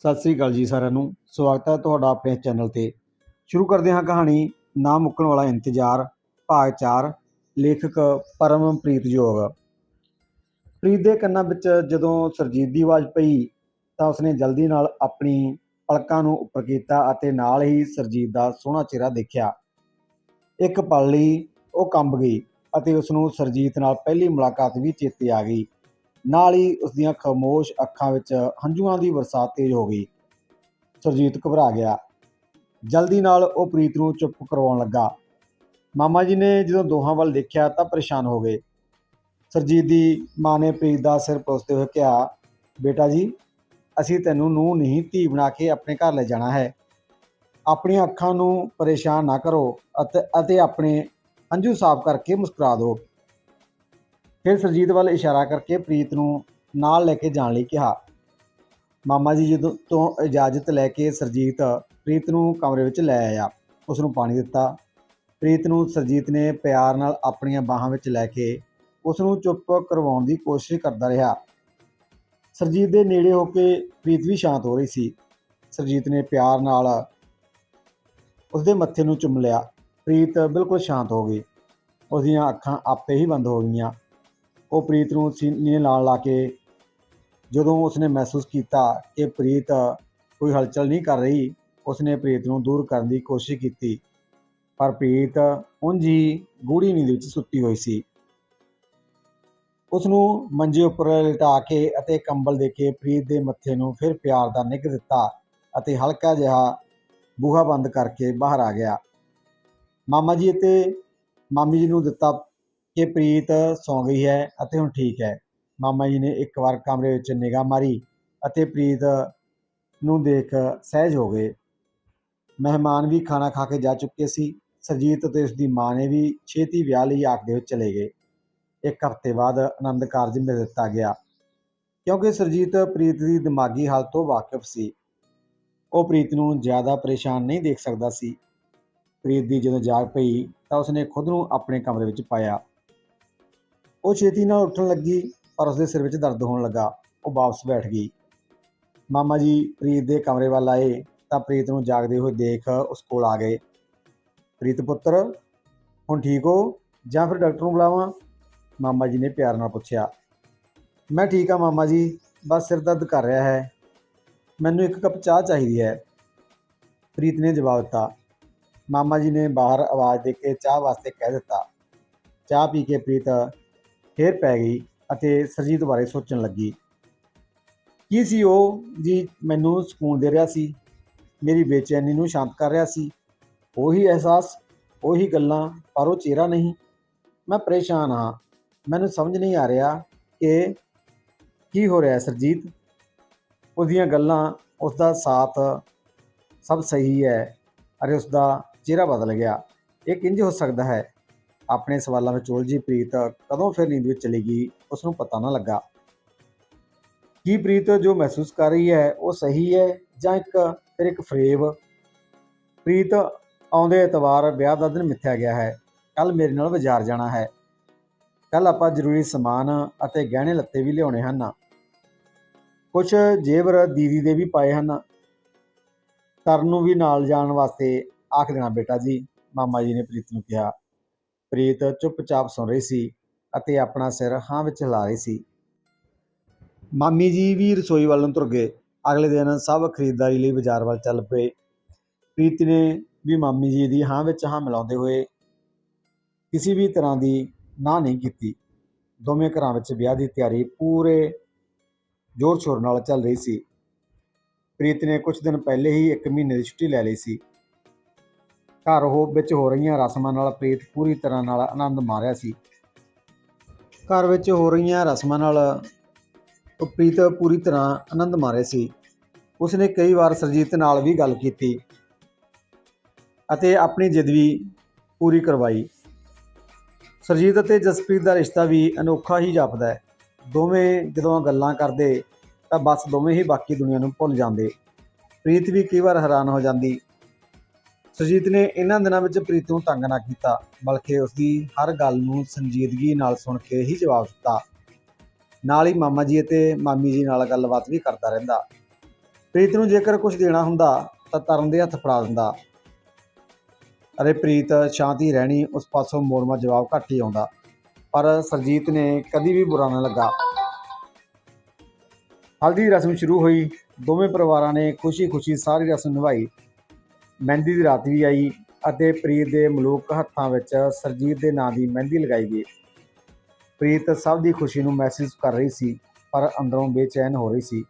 ਸਤਿ ਸ੍ਰੀ ਅਕਾਲ ਜੀ ਸਾਰਿਆਂ ਨੂੰ। ਸਵਾਗਤ ਹੈ ਤੁਹਾਡਾ ਆਪਣੇ ਚੈਨਲ ਤੇ। ਸ਼ੁਰੂ ਕਰਦੇ ਹਾਂ ਕਹਾਣੀ, ਨਾ ਮੁੱਕਣ ਵਾਲਾ ਇੰਤਜ਼ਾਰ, ਭਾਗ 4 ਲੇਖਕ ਪਰਮਪ੍ਰੀਤ ਜੋਗ। ਪ੍ਰੀਤ ਦੇ ਕੰਨਾਂ ਵਿੱਚ ਜਦੋਂ ਸਰਜੀਤ ਦੀ ਆਵਾਜ਼ ਪਈ, ਤਾਂ ਉਸਨੇ ਜਲਦੀ ਨਾਲ ਆਪਣੀ ਪਲਕਾਂ ਨੂੰ ਉੱਪਰ ਕੀਤਾ ਅਤੇ ਨਾਲ ਹੀ ਸਰਜੀਤ ਦਾ ਸੋਹਣਾ ਚਿਹਰਾ ਦੇਖਿਆ। ਇੱਕ ਪਲ ਲਈ ਉਹ ਕੰਬ ਗਈ ਅਤੇ ਉਸ ਨੂੰ ਸਰਜੀਤ ਨਾਲ ਪਹਿਲੀ ਮੁਲਾਕਾਤ ਵੀ ਚੇਤੇ ਆ ਗਈ। ਨਾਲ ਹੀ ਉਸ ਦੀਆਂ ਖਾਮੋਸ਼ ਅੱਖਾਂ ਵਿੱਚ ਹੰਝੂਆਂ ਦੀ ਬਰਸਾਤ ਤੇਜ਼ ਹੋ ਗਈ। ਸਰਜੀਤ ਘਬਰਾ ਗਿਆ। ਜਲਦੀ ਨਾਲ ਉਹ ਪ੍ਰੀਤ ਨੂੰ ਚੁੱਪ ਕਰਵਾਉਣ ਲੱਗਾ। ਮਾਮਾ ਜੀ ਨੇ ਜਦੋਂ ਦੋਹਾਂ ਵੱਲ ਦੇਖਿਆ ਤਾਂ ਪਰੇਸ਼ਾਨ ਹੋ ਗਏ। ਸਰਜੀਤ ਦੀ ਮਾਂ ਨੇ ਪ੍ਰੀਤ ਦਾ ਸਿਰ ਪੁੱਛਦੇ ਹੋਏ ਕਿਹਾ, ਬੇਟਾ ਜੀ, ਅਸੀਂ ਤੈਨੂੰ ਨੂੰ ਨਹੀਂ, ਧੀ ਬਣਾ ਕੇ ਆਪਣੇ ਘਰ ਲੈ ਜਾਣਾ ਹੈ। ਆਪਣੀਆਂ ਅੱਖਾਂ ਨੂੰ ਪਰੇਸ਼ਾਨ ਨਾ ਕਰੋ ਅਤੇ ਅਤੇ ਆਪਣੇ ਹੰਝੂ ਸਾਫ਼ ਕਰਕੇ ਮੁਸਕਰਾ ਦਿਓ। ਫਿਰ ਸਰਜੀਤ ਵੱਲ ਇਸ਼ਾਰਾ ਕਰਕੇ ਪ੍ਰੀਤ ਨੂੰ ਨਾਲ ਲੈ ਕੇ ਜਾਣ ਲਈ ਕਿਹਾ। ਮਾਮਾ ਜੀ ਜਦੋਂ ਤੋਂ ਇਜਾਜ਼ਤ ਲੈ ਕੇ ਸਰਜੀਤ ਪ੍ਰੀਤ ਨੂੰ ਕਮਰੇ ਵਿੱਚ ਲੈ ਆਇਆ ਉਸ ਨੂੰ ਪਾਣੀ ਦਿੱਤਾ। ਪ੍ਰੀਤ ਨੂੰ ਸਰਜੀਤ ਨੇ ਪਿਆਰ ਨਾਲ ਆਪਣੀਆਂ ਬਾਹਾਂ ਵਿੱਚ ਲੈ ਕੇ ਉਸ ਨੂੰ ਚੁੱਪ ਕਰਵਾਉਣ ਦੀ ਕੋਸ਼ਿਸ਼ ਕਰਦਾ ਰਿਹਾ। ਸਰਜੀਤ ਦੇ ਨੇੜੇ ਹੋ ਕੇ ਪ੍ਰੀਤ ਵੀ ਸ਼ਾਂਤ ਹੋ ਰਹੀ ਸੀ। ਸਰਜੀਤ ਨੇ ਪਿਆਰ ਨਾਲ ਉਸ ਦੇ ਮੱਥੇ ਨੂੰ ਚੁੰਮ ਲਿਆ। ਪ੍ਰੀਤ ਬਿਲਕੁਲ ਸ਼ਾਂਤ ਹੋ ਗਈ। ਉਸ ਦੀਆਂ ਅੱਖਾਂ ਆਪੇ ਹੀ ਬੰਦ ਹੋ ਗਈਆਂ। ਉਹ ਪ੍ਰੀਤ ਨੂੰ ਸੀਨੇ ਨਾਲ ਲਾ ਕੇ ਜਦੋਂ ਉਸਨੇ ਮਹਿਸੂਸ ਕੀਤਾ ਕਿ ਪ੍ਰੀਤ ਕੋਈ ਹਲਚਲ ਨਹੀਂ ਕਰ ਰਹੀ, ਉਸਨੇ ਪ੍ਰੀਤ ਨੂੰ ਦੂਰ ਕਰਨ ਦੀ ਕੋਸ਼ਿਸ਼ ਕੀਤੀ। ਪਰ ਪ੍ਰੀਤ ਉਂਝ ਹੀ ਗੂੜੀ ਨੀਂਦ ਵਿੱਚ ਸੁੱਤੀ ਹੋਈ ਸੀ। ਉਸ ਨੂੰ ਮੰਜੇ ਉੱਪਰ ਲਟਾ ਕੇ ਅਤੇ ਕੰਬਲ ਦੇ ਕੇ ਪ੍ਰੀਤ ਦੇ ਮੱਥੇ ਨੂੰ ਫਿਰ ਪਿਆਰ ਦਾ ਨਿੱਘ ਦਿੱਤਾ ਅਤੇ ਹਲਕਾ ਜਿਹਾ ਬੂਹਾ ਬੰਦ ਕਰਕੇ ਬਾਹਰ ਆ ਗਿਆ। ਮਾਮਾ ਜੀ ਅਤੇ ਮਾਮੀ ਜੀ ਨੂੰ ਦਿੱਤਾ ਕਿ ਪ੍ਰੀਤ ਸੌਂ ਗਈ ਹੈ ਅਤੇ ਹੁਣ ਠੀਕ ਹੈ। ਮਾਮਾ ਜੀ ਨੇ ਇੱਕ ਵਾਰ ਕਮਰੇ ਵਿੱਚ ਨਿਗਾਹ ਮਾਰੀ ਅਤੇ ਪ੍ਰੀਤ ਨੂੰ ਦੇਖ ਸਹਿਜ ਹੋ ਗਏ। ਮਹਿਮਾਨ ਵੀ ਖਾਣਾ ਖਾ ਕੇ ਜਾ ਚੁੱਕੇ ਸੀ। ਸਰਜੀਤ ਅਤੇ ਉਸ ਦੀ ਮਾਂ ਨੇ ਵੀ ਛੇਤੀ ਵਿਆਹ ਲਈ ਆਖਦੇ ਹੋਏ ਚਲੇ ਗਏ। ਇੱਕ ਹਫ਼ਤੇ ਬਾਅਦ ਆਨੰਦ ਕਾਰਜ ਮਿਲ ਦਿੱਤਾ ਗਿਆ। ਕਿਉਂਕਿ ਸਰਜੀਤ ਪ੍ਰੀਤ ਦੀ ਦਿਮਾਗੀ ਹਾਲਤ ਤੋਂ ਵਾਕਿਫ ਸੀ। ਉਹ ਪ੍ਰੀਤ ਨੂੰ ਜ਼ਿਆਦਾ ਪਰੇਸ਼ਾਨ ਨਹੀਂ ਦੇਖ ਸਕਦਾ ਸੀ। ਪ੍ਰੀਤ ਦੀ ਜਦੋਂ ਜਾਗ ਪਈ ਤਾਂ ਉਸਨੇ ਖੁਦ ਨੂੰ ਆਪਣੇ ਕਮਰੇ ਵਿੱਚ ਪਾਇਆ। ਉਹ ਛੇਤੀ ਨਾਲ ਉੱਠਣ ਲੱਗੀ, ਪਰ ਉਸਦੇ ਸਿਰ ਵਿੱਚ ਦਰਦ ਹੋਣ ਲੱਗਾ। ਉਹ ਵਾਪਸ ਬੈਠ ਗਈ। ਮਾਮਾ ਜੀ ਪ੍ਰੀਤ ਦੇ ਕਮਰੇ ਵੱਲ ਆਏ, ਤਾਂ ਪ੍ਰੀਤ ਨੂੰ ਜਾਗਦੇ ਹੋਏ ਦੇਖ ਉਸ ਕੋਲ ਆ ਗਏ। ਪ੍ਰੀਤ ਪੁੱਤਰ, ਹੁਣ ਠੀਕ ਹੋ? ਜਾਂ ਫਿਰ ਡਾਕਟਰ ਨੂੰ ਬੁਲਾਵਾਂ? ਮਾਮਾ ਜੀ ਨੇ ਪਿਆਰ ਨਾਲ ਪੁੱਛਿਆ। ਮੈਂ ਠੀਕ ਹਾਂ ਮਾਮਾ ਜੀ, ਬਸ ਸਿਰ ਦਰਦ ਕਰ ਰਿਹਾ ਹੈ। ਮੈਨੂੰ ਇੱਕ ਕੱਪ ਚਾਹ ਚਾਹੀਦੀ ਹੈ। ਪ੍ਰੀਤ ਨੇ ਜਵਾਬ ਦਿੱਤਾ। ਮਾਮਾ ਜੀ ਨੇ ਬਾਹਰ ਆਵਾਜ਼ ਦੇ ਕੇ ਚਾਹ ਵਾਸਤੇ ਕਹਿ ਦਿੱਤਾ। ਚਾਹ ਪੀ ਕੇ ਪ੍ਰੀਤ ਫੇਰ ਪੈ ਗਈ ਅਤੇ ਸਰਜੀਤ ਬਾਰੇ ਸੋਚਣ ਲੱਗੀ। ਕੀ ਸੀ ਉਹ? ਜੀ ਮੈਨੂੰ ਸਕੂਨ ਦੇ ਰਿਹਾ ਸੀ। ਮੇਰੀ ਬੇਚੈਨੀ ਨੂੰ ਸ਼ਾਂਤ ਕਰ ਰਿਹਾ ਸੀ। ਉਹੀ ਅਹਿਸਾਸ, ਉਹੀ ਗੱਲਾਂ, ਪਰ ਉਹ ਚਿਹਰਾ ਨਹੀਂ। ਮੈਂ ਪਰੇਸ਼ਾਨ ਹਾਂ। ਮੈਨੂੰ ਸਮਝ ਨਹੀਂ ਆ ਰਿਹਾ ਕਿ ਕੀ ਹੋ ਰਿਹਾ ਹੈ ਸਰਜੀਤ। ਉਹਦੀਆਂ ਗੱਲਾਂ ਉਸ ਦਾ ਸਾਥ ਸਭ ਸਹੀ ਹੈ, ਅਰੇ ਉਸ ਦਾ ਚਿਹਰਾ ਬਦਲ ਗਿਆ। ਇਹ ਕਿੰਜ ਹੋ ਸਕਦਾ ਹੈ? ਆਪਣੇ ਸਵਾਲਾਂ ਵਿੱਚ ਉਲਝੀ ਪ੍ਰੀਤ ਕਦੋਂ ਫਿਰ ਨੀਂਦ ਵਿੱਚ ਚਲੀ ਗਈ ਉਸ ਨੂੰ ਪਤਾ ਨਾ ਲੱਗਾ। ਕੀ ਪ੍ਰੀਤ ਜੋ ਮਹਿਸੂਸ ਕਰ ਰਹੀ ਹੈ, ਉਹ ਸਹੀ ਹੈ ਜਾਂ ਇੱਕ, ਫਿਰ ਇੱਕ ਫਰੇਬ? ਪ੍ਰੀਤ ਆਉਂਦੇ ਐਤਵਾਰ ਵਿਆਹ ਦਾ ਦਿਨ ਮਿੱਥਿਆ ਗਿਆ ਹੈ ਕੱਲ ਮੇਰੇ ਨਾਲ ਬਾਜ਼ਾਰ ਜਾਣਾ ਹੈ। ਕੱਲ ਆਪਾਂ ਜ਼ਰੂਰੀ ਸਮਾਨ ਅਤੇ ਗਹਿਣੇ ਲੱਤੇ ਵੀ ਲਿਆਉਣੇ ਹਨ। ਕੁਝ ਜੇਵਰ ਦੀਦੀ ਦੇ ਵੀ ਪਾਏ ਹਨ। ਤਰਨ ਨੂੰ ਵੀ ਨਾਲ ਜਾਣ ਵਾਸਤੇ ਆਖ ਦੇਣਾ ਬੇਟਾ ਜੀ, ਮਾਮਾ ਜੀ ਨੇ ਪ੍ਰੀਤ ਨੂੰ ਕਿਹਾ। ਪ੍ਰੀਤ ਚੁੱਪਚਾਪ ਸੁਣ ਰਹੀ ਸੀ ਅਤੇ ਆਪਣਾ ਸਿਰ ਹਾਂ ਵਿੱਚ ਹਿਲਾ ਰਹੀ ਸੀ। ਮਾਮੀ ਜੀ ਵੀ ਰਸੋਈ ਵੱਲ ਨੂੰ ਤੁਰ ਗਏ। ਅਗਲੇ ਦਿਨ ਸਭ ਖਰੀਦਦਾਰੀ ਲਈ ਬਾਜ਼ਾਰ ਵੱਲ ਚੱਲ ਪਏ। ਪ੍ਰੀਤ ਨੇ ਵੀ ਮਾਮੀ ਜੀ ਦੀ ਹਾਂ ਵਿੱਚ ਹਾਂ ਮਿਲਾਉਂਦੇ ਹੋਏ ਕਿਸੇ ਵੀ ਤਰ੍ਹਾਂ ਦੀ ਨਾ ਨਹੀਂ ਕੀਤੀ। ਦੋਵੇਂ ਘਰਾਂ ਵਿੱਚ ਵਿਆਹ ਦੀ ਤਿਆਰੀ ਪੂਰੇ ਜ਼ੋਰ ਸ਼ੋਰ ਨਾਲ ਚੱਲ ਰਹੀ ਸੀ। ਪ੍ਰੀਤ ਨੇ ਕੁਝ ਦਿਨ ਪਹਿਲੇ ਹੀ ਇੱਕ ਮਹੀਨੇ ਦੀ ਛੁੱਟੀ ਲੈ ਲਈ ਸੀ। ਘਰ ਉਹ ਵਿੱਚ ਹੋ ਰਹੀਆਂ ਰਸਮਾਂ ਨਾਲ ਪ੍ਰੀਤ ਪੂਰੀ ਤਰ੍ਹਾਂ ਨਾਲ ਆਨੰਦ ਮਾਰਿਆ ਸੀ। ਘਰ ਵਿੱਚ ਹੋ ਰਹੀਆਂ ਰਸਮਾਂ ਨਾਲ ਪ੍ਰੀਤ ਪੂਰੀ ਤਰ੍ਹਾਂ ਆਨੰਦ ਮਾਰਿਆ ਸੀ। ਉਸਨੇ ਕਈ ਵਾਰ ਸਰਜੀਤ ਨਾਲ ਵੀ ਗੱਲ ਕੀਤੀ ਅਤੇ ਆਪਣੀ ਜਿੱਦ ਵੀ ਪੂਰੀ ਕਰਵਾਈ। ਸਰਜੀਤ ਅਤੇ ਜਸਪ੍ਰੀਤ ਦਾ ਰਿਸ਼ਤਾ ਵੀ ਅਨੋਖਾ ਹੀ ਜਾਪਦਾ ਹੈ। ਦੋਵੇਂ ਜਦੋਂ ਗੱਲਾਂ ਕਰਦੇ ਤਾਂ ਬਸ ਦੋਵੇਂ ਹੀ ਬਾਕੀ ਦੁਨੀਆ ਨੂੰ ਭੁੱਲ ਜਾਂਦੇ। ਪ੍ਰੀਤ ਵੀ ਕਈ ਵਾਰ ਹੈਰਾਨ ਹੋ ਜਾਂਦੀ ਸੁਰਜੀਤ ਨੇ ਇਹਨਾਂ ਦਿਨਾਂ ਵਿੱਚ ਪ੍ਰੀਤ ਨੂੰ ਤੰਗ ਨਾ ਕੀਤਾ, ਬਲਕਿ ਉਸ ਦੀ ਹਰ ਗੱਲ ਨੂੰ ਸੰਜੀਦਗੀ ਨਾਲ ਸੁਣ ਕੇ ਹੀ ਜਵਾਬ ਦਿੱਤਾ। ਨਾਲ ਹੀ ਮਾਮਾ ਜੀ ਅਤੇ ਮਾਮੀ ਜੀ ਨਾਲ ਗੱਲਬਾਤ ਵੀ ਕਰਦਾ ਰਹਿੰਦਾ। ਪ੍ਰੀਤ ਨੂੰ ਜੇਕਰ ਕੁਝ ਦੇਣਾ ਹੁੰਦਾ, ਤਾਂ ਤਰਨ ਦੇ ਹੱਥ ਫੜਾ ਦਿੰਦਾ। ਅਰੇ ਪ੍ਰੀਤ, ਸ਼ਾਂਤੀ ਰਹਿਣੀ, ਉਸ ਪਾਸੋਂ ਮੋੜਮਾ ਜਵਾਬ ਘੱਟ ਹੀ ਆਉਂਦਾ। ਪਰ ਸਰਜੀਤ ਨੇ ਕਦੀ ਵੀ ਬੁਰਾ ਨਾ ਲੱਗਾ। ਹਲਦੀ ਰਸਮ ਸ਼ੁਰੂ ਹੋਈ, ਦੋਵੇਂ ਪਰਿਵਾਰਾਂ ਨੇ ਖੁਸ਼ੀ-ਖੁਸ਼ੀ ਸਾਰੀ ਰਸਮ ਨਿਭਾਈ। ਮਹਿੰਦੀ ਦੀ ਰਾਤ ਵੀ ਆਈ ਅਤੇ ਪ੍ਰੀਤ ਦੇ ਮਲੂਕ ਹੱਥਾਂ ਵਿੱਚ ਸਰਜੀਤ ਦੇ ਨਾਂ ਦੀ ਮਹਿੰਦੀ ਲਗਾਈ ਗਈ। ਪ੍ਰੀਤ ਸਭ ਦੀ ਖੁਸ਼ੀ ਨੂੰ ਮਹਿਸੂਸ ਕਰ ਰਹੀ ਸੀ, ਪਰ ਅੰਦਰੋਂ ਬੇਚੈਨ ਹੋ ਰਹੀ ਸੀ।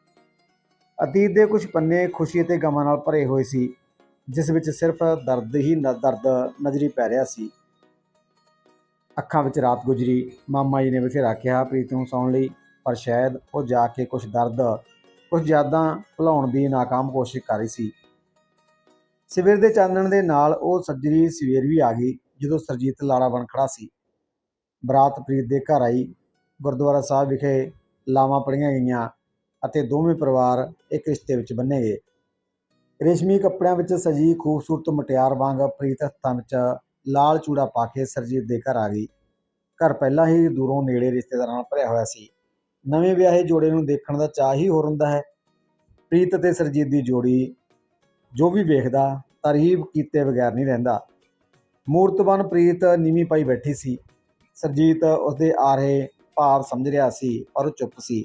ਅਤੀਤ ਦੇ ਕੁਝ ਪੰਨੇ ਖੁਸ਼ੀ ਅਤੇ ਗਮਾਂ ਨਾਲ ਭਰੇ ਹੋਏ ਸੀ, ਜਿਸ ਵਿੱਚ ਸਿਰਫ ਦਰਦ ਹੀ ਨ- ਦਰਦ ਨਜ਼ਰੀ ਪੈ ਰਿਹਾ ਸੀ। ਅੱਖਾਂ ਵਿੱਚ ਰਾਤ ਗੁਜ਼ਰੀ, ਮਾਮਾ ਜੀ ਨੇ ਬਥੇਰਾ ਕਿਹਾ ਪ੍ਰੀਤ ਨੂੰ ਸੌਣ ਲਈ, ਪਰ ਸ਼ਾਇਦ ਉਹ ਜਾ ਕੇ ਕੁਝ ਦਰਦ, ਕੁਝ ਯਾਦਾਂ ਭੁਲਾਉਣ ਦੀ ਨਾਕਾਮ ਕੋਸ਼ਿਸ਼ ਕਰ ਰਹੀ ਸੀ। ਸਵੇਰ ਦੇ ਚਾਨਣ ਦੇ ਨਾਲ ਉਹ ਸੱਜਰੀ ਸਵੇਰ ਵੀ ਆ ਗਈ, ਜਦੋਂ ਸਰਜੀਤ ਲਾੜਾ ਬਣ ਖੜਾ ਸੀ। ਬਰਾਤ ਪ੍ਰੀਤ ਦੇ ਘਰ ਆਈ। ਗੁਰਦੁਆਰਾ ਸਾਹਿਬ ਵਿਖੇ ਲਾਵਾਂ ਪੜੀਆਂ ਗਈਆਂ ਅਤੇ ਦੋਵੇਂ ਪਰਿਵਾਰ ਇੱਕ ਰਿਸ਼ਤੇ ਵਿੱਚ ਬੰਨੇ ਗਏ। ਰੇਸ਼ਮੀ ਕੱਪੜਿਆਂ ਵਿੱਚ ਸਜੀ ਖੂਬਸੂਰਤ ਮੁਟਿਆਰ ਵਾਂਗ ਪ੍ਰੀਤ ਹੱਥਾਂ ਵਿੱਚ ਲਾਲ ਚੂੜਾ ਪਾ ਕੇ ਸਰਜੀਤ ਦੇ ਘਰ ਆ ਗਈ। ਘਰ ਪਹਿਲਾਂ ਹੀ ਦੂਰੋਂ ਨੇੜੇ ਰਿਸ਼ਤੇਦਾਰਾਂ ਨਾਲ ਭਰਿਆ ਹੋਇਆ ਸੀ। ਨਵੇਂ ਵਿਆਹੇ ਜੋੜੇ ਨੂੰ ਦੇਖਣ ਦਾ ਚਾਹ ਹੀ ਹੋਰ ਹੁੰਦਾ ਹੈ। ਪ੍ਰੀਤ ਅਤੇ ਸਰਜੀਤ ਦੀ ਜੋੜੀ ਜੋ ਵੀ ਵੇਖਦਾ, ਤਾਰੀਫ ਕੀਤੇ ਬਗੈਰ ਨਹੀਂ ਰਹਿੰਦਾ। ਮੂਰਤਵਾਨ ਪ੍ਰੀਤ ਨੀਵੀਂ ਪਾਈ ਬੈਠੀ ਸੀ। ਸਰਜੀਤ ਉਸਦੇ ਆ ਰਹੇ ਭਾਵ ਸਮਝ ਰਿਹਾ ਸੀ, ਪਰ ਉਹ ਚੁੱਪ ਸੀ।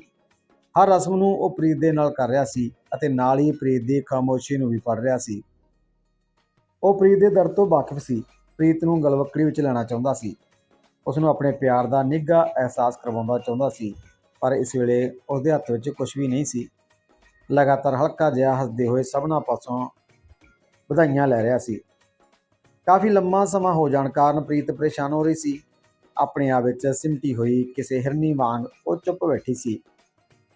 ਹਰ ਰਸਮ ਨੂੰ ਉਹ ਪ੍ਰੀਤ ਦੇ ਨਾਲ ਕਰ ਰਿਹਾ ਸੀ ਅਤੇ ਨਾਲ ਹੀ ਪ੍ਰੀਤ ਦੀ ਖਾਮੋਸ਼ੀ ਨੂੰ ਵੀ ਪੜ ਰਿਹਾ ਸੀ। ਉਹ ਪ੍ਰੀਤ ਦੇ ਦਰਦ ਤੋਂ ਵਾਕਿਫ ਸੀ। ਪ੍ਰੀਤ ਨੂੰ ਗਲਵੱਕੜੀ ਵਿੱਚ ਲੈਣਾ ਚਾਹੁੰਦਾ ਸੀ। ਉਸ ਨੂੰ ਆਪਣੇ ਪਿਆਰ ਦਾ ਨਿੱਘਾ ਅਹਿਸਾਸ ਕਰਵਾਉਣਾ ਚਾਹੁੰਦਾ ਸੀ, ਪਰ ਇਸ ਵੇਲੇ ਉਸਦੇ ਹੱਥ ਵਿੱਚ ਕੁਝ ਵੀ ਨਹੀਂ ਸੀ। ਲਗਾਤਾਰ ਹਲਕਾ ਜਿਹਾ ਹੱਸਦੇ ਹੋਏ ਸਭਨਾ ਪਾਸੋਂ ਵਧਾਈਆਂ ਲੈ ਰਿਹਾ ਸੀ। ਕਾਫੀ ਲੰਮਾ ਸਮਾਂ ਹੋ ਜਾਣ ਕਾਰਨ ਪ੍ਰੀਤ ਪਰੇਸ਼ਾਨ ਹੋ ਰਹੀ ਸੀ। ਆਪਣੇ ਆਪ ਵਿੱਚ ਸਿਮਟੀ ਹੋਈ, ਕਿਸੇ ਹਿਰਨੀ ਵਾਂਗ ਉਹ ਚੁੱਪ ਬੈਠੀ ਸੀ।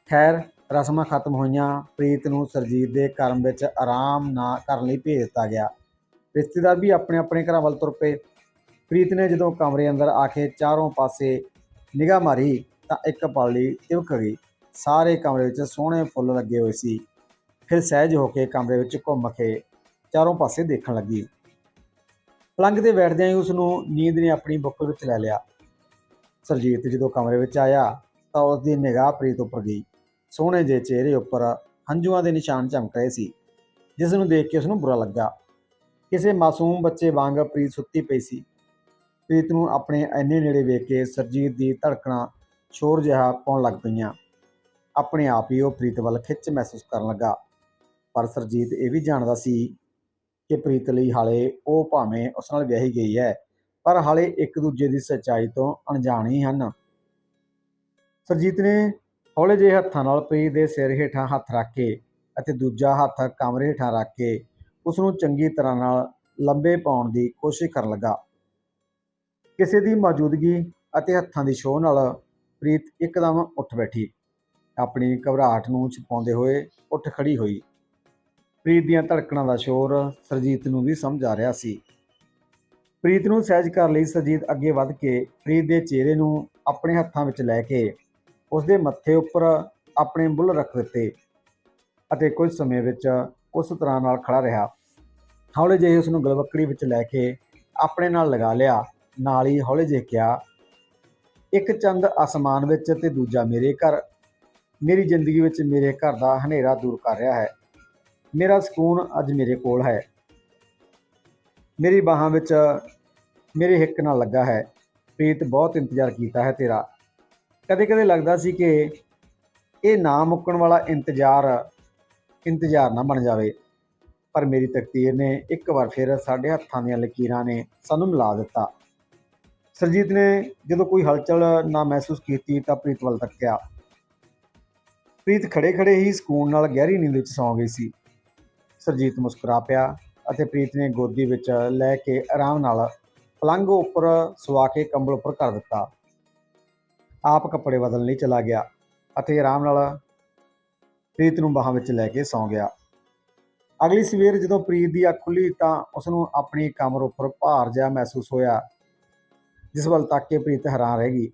ਖੈਰ, ਰਸਮਾਂ ਖਤਮ ਹੋਈਆਂ, ਪ੍ਰੀਤ ਨੂੰ ਸਰਜੀਤ ਦੇ ਕਰਮ ਵਿੱਚ ਆਰਾਮ ਨਾ ਕਰਨ ਲਈ ਭੇਜ ਦਿੱਤਾ ਗਿਆ। ਰਿਸ਼ਤੇਦਾਰ ਵੀ ਆਪਣੇ ਆਪਣੇ ਘਰਾਂ ਵੱਲ ਤੁਰ ਪਏ। ਪ੍ਰੀਤ ਨੇ ਜਦੋਂ ਕਮਰੇ ਅੰਦਰ ਆ ਕੇ ਚਾਰੋਂ ਪਾਸੇ ਨਿਗਾਹ ਮਾਰੀ ਤਾਂ ਇੱਕ ਪਲ ਲਈ ਤਿਵਕ ਗਈ। ਸਾਰੇ ਕਮਰੇ ਵਿੱਚ ਸੋਹਣੇ ਫੁੱਲ ਲੱਗੇ ਹੋਏ ਸੀ। ਫਿਰ ਸਹਿਜ ਹੋ ਕੇ ਕਮਰੇ ਵਿੱਚ ਘੁੰਮ ਕੇ ਚਾਰੋਂ ਪਾਸੇ ਦੇਖਣ ਲੱਗੀ। ਪਲੰਗ ਤੇ ਬੈਠਦਿਆਂ ਹੀ ਉਸ ਨੂੰ ਨੀਂਦ ਨੇ ਆਪਣੀ ਬੁੱਕ ਵਿੱਚ ਲੈ ਲਿਆ। ਸਰਜੀਤ ਜਦੋਂ ਕਮਰੇ ਵਿੱਚ ਆਇਆ, ਤਾਂ ਉਸ ਦੀ ਨਿਗਾਹ ਪ੍ਰੀਤ ਉੱਪਰ ਗਈ। ਸੋਹਣੇ ਜਿਹੇ ਚਿਹਰੇ ਉੱਪਰ ਹੰਝੂਆਂ ਦੇ ਨਿਸ਼ਾਨ ਚਮਕ ਰਹੇ ਸੀ, ਜਿਸ ਨੂੰ ਦੇਖ ਕੇ ਉਸ ਨੂੰ ਬੁਰਾ ਲੱਗਾ। ਕਿਸੇ ਮਾਸੂਮ ਬੱਚੇ ਵਾਂਗ ਪ੍ਰੀਤ ਸੁੱਤੀ ਪਈ ਸੀ। ਪ੍ਰੀਤ ਨੂੰ ਆਪਣੇ ਐਨੇ ਨੇੜੇ ਵੇਖ ਕੇ ਸਰਜੀਤ ਦੀ ਧੜਕਣਾ ਸ਼ੋਰ ਜਿਹਾ ਪਾਉਣ ਲੱਗ ਪਈਆਂ। ਆਪਣੇ ਆਪ ਹੀ ਉਹ ਪ੍ਰੀਤ ਵੱਲ ਖਿੱਚ ਮਹਿਸੂਸ ਕਰਨ ਲੱਗਾ। ਪਰ ਸਰਜੀਤ ਇਹ ਵੀ ਜਾਣਦਾ ਸੀ ਕਿ ਪ੍ਰੀਤ ਲਈ ਹਾਲੇ ਉਹ ਭਾਵੇਂ ਉਸ ਨਾਲ ਵਿਆਹੀ ਗਈ ਹੈ, ਪਰ ਹਾਲੇ ਇੱਕ ਦੂਜੇ ਦੀ ਸੱਚਾਈ ਤੋਂ ਅਣਜਾਣ ਹੀ ਹਨ। ਸਰਜੀਤ ਨੇ ਹੌਲੇ ਜਿਹੇ ਹੱਥਾਂ ਨਾਲ ਪ੍ਰੀਤ ਦੇ ਸਿਰ ਹੇਠਾਂ ਹੱਥ ਰੱਖ ਕੇ ਅਤੇ ਦੂਜਾ ਹੱਥ ਕਮਰੇ ਹੇਠਾਂ ਰੱਖ ਕੇ ਉਸ ਨੂੰ ਚੰਗੀ ਤਰ੍ਹਾਂ ਨਾਲ ਲੰਬੇ ਪਾਉਣ ਦੀ ਕੋਸ਼ਿਸ਼ ਕਰਨ ਲੱਗਾ। ਕਿਸੇ ਦੀ ਮੌਜੂਦਗੀ ਅਤੇ ਹੱਥਾਂ ਦੀ ਛੋਹ ਨਾਲ ਪ੍ਰੀਤ ਇੱਕਦਮ ਉੱਠ ਬੈਠੀ। ਆਪਣੀ ਘਬਰਾਹਟ ਨੂੰ ਛੁਪਾਉਂਦੇ ਹੋਏ ਉੱਠ ਖੜੀ ਹੋਈ। ਪ੍ਰੀਤ ਦੀਆਂ ਧੜਕਣਾਂ ਦਾ ਸ਼ੋਰ ਸਰਜੀਤ ਨੂੰ ਵੀ ਸਮਝ ਆ ਰਿਹਾ ਸੀ। ਪ੍ਰੀਤ ਨੂੰ ਸਹਿਜ ਕਰ ਲਈ ਸਰਜੀਤ ਅੱਗੇ ਵੱਧ ਕੇ ਪ੍ਰੀਤ ਦੇ ਚਿਹਰੇ ਨੂੰ ਆਪਣੇ ਹੱਥਾਂ ਵਿੱਚ ਲੈ ਕੇ ਉਸ ਦੇ ਮੱਥੇ ਉੱਪਰ ਆਪਣੇ ਬੁੱਲ ਰੱਖ ਦਿੱਤੇ ਅਤੇ ਕੁਝ ਸਮੇਂ ਵਿੱਚ ਉਸ ਤਰ੍ਹਾਂ ਨਾਲ ਖੜਾ ਰਿਹਾ। ਹੌਲੇ ਜਿਹੇ ਉਸ ਨੂੰ ਗਲਵੱਕੜੀ ਵਿੱਚ ਲੈ ਕੇ ਆਪਣੇ ਨਾਲ ਲਗਾ ਲਿਆ। ਨਾਲ ਹੀ ਹੌਲੇ ਜਿਹੇ ਕਿਹਾ, ਇੱਕ ਚੰਦ ਅਸਮਾਨ ਵਿੱਚ ਤੇ ਦੂਜਾ ਮੇਰੇ ਘਰ। ਮੇਰੀ ਜ਼ਿੰਦਗੀ ਵਿੱਚ ਮੇਰੇ ਘਰ ਦਾ ਹਨੇਰਾ ਦੂਰ ਕਰ ਰਿਹਾ ਹੈ। ਮੇਰਾ ਸਕੂਨ ਅੱਜ ਮੇਰੇ ਕੋਲ ਹੈ। ਮੇਰੀ ਬਾਹਾਂ ਵਿੱਚ ਮੇਰੇ ਹਿੱਕ ਨਾਲ ਲੱਗਾ ਹੈ। ਪ੍ਰੀਤ, ਬਹੁਤ ਇੰਤਜ਼ਾਰ ਕੀਤਾ ਹੈ ਤੇਰਾ। ਕਦੇ ਕਦੇ ਲੱਗਦਾ ਸੀ ਕਿ ਇਹ ਨਾ ਮੁੱਕਣ ਵਾਲਾ ਇੰਤਜ਼ਾਰ ਇੰਤਜ਼ਾਰ ਨਾ ਬਣ ਜਾਵੇ। ਪਰ ਮੇਰੀ ਤਕਦੀਰ ਨੇ ਇੱਕ ਵਾਰ ਫਿਰ ਸਾਡੇ ਹੱਥਾਂ ਦੀਆਂ ਲਕੀਰਾਂ ਨੇ ਸਾਨੂੰ ਮਿਲਾ ਦਿੱਤਾ। ਸਰਜੀਤ ਨੇ ਜਦੋਂ ਕੋਈ ਹਲਚਲ ਨਾ ਮਹਿਸੂਸ ਕੀਤੀ ਤਾਂ ਪ੍ਰੀਤ ਵੱਲ ਤੱਕਿਆ ਪ੍ਰੀਤ ਖੜੇ ਖੜੇ ਹੀ ਸਕੂਨ ਨਾਲ ਗਹਿਰੀ ਨੀਂਦ ਵਿੱਚ ਸੌਂ ਗਈ ਸੀ। ਸਰਜੀਤ ਮੁਸਕਰਾ ਪਿਆ ਅਤੇ ਪ੍ਰੀਤ ਨੇ ਗੋਦੀ ਵਿੱਚ ਲੈ ਕੇ ਆਰਾਮ ਨਾਲ ਪਲੰਘ ਉੱਪਰ ਸਵਾ ਕੇ ਕੰਬਲ ਉੱਪਰ ਕਰ ਦਿੱਤਾ। ਆਪ ਕੱਪੜੇ ਬਦਲਣ ਲਈ ਚਲਾ ਗਿਆ ਅਤੇ ਆਰਾਮ ਨਾਲ ਪ੍ਰੀਤ ਨੂੰ ਬਾਹਾਂ ਵਿੱਚ ਲੈ ਕੇ ਸੌਂ ਗਿਆ। ਅਗਲੀ ਸਵੇਰ ਜਦੋਂ ਪ੍ਰੀਤ ਦੀ ਅੱਖ ਖੁੱਲੀ ਤਾਂ ਉਸ ਨੂੰ ਆਪਣੀ ਕਮਰ ਉੱਪਰ ਭਾਰ ਜਿਹਾ ਮਹਿਸੂਸ ਹੋਇਆ, ਜਿਸ ਵੱਲ ਤੱਕ ਕੇ ਪ੍ਰੀਤ ਹੈਰਾਨ ਰਹਿ ਗਈ।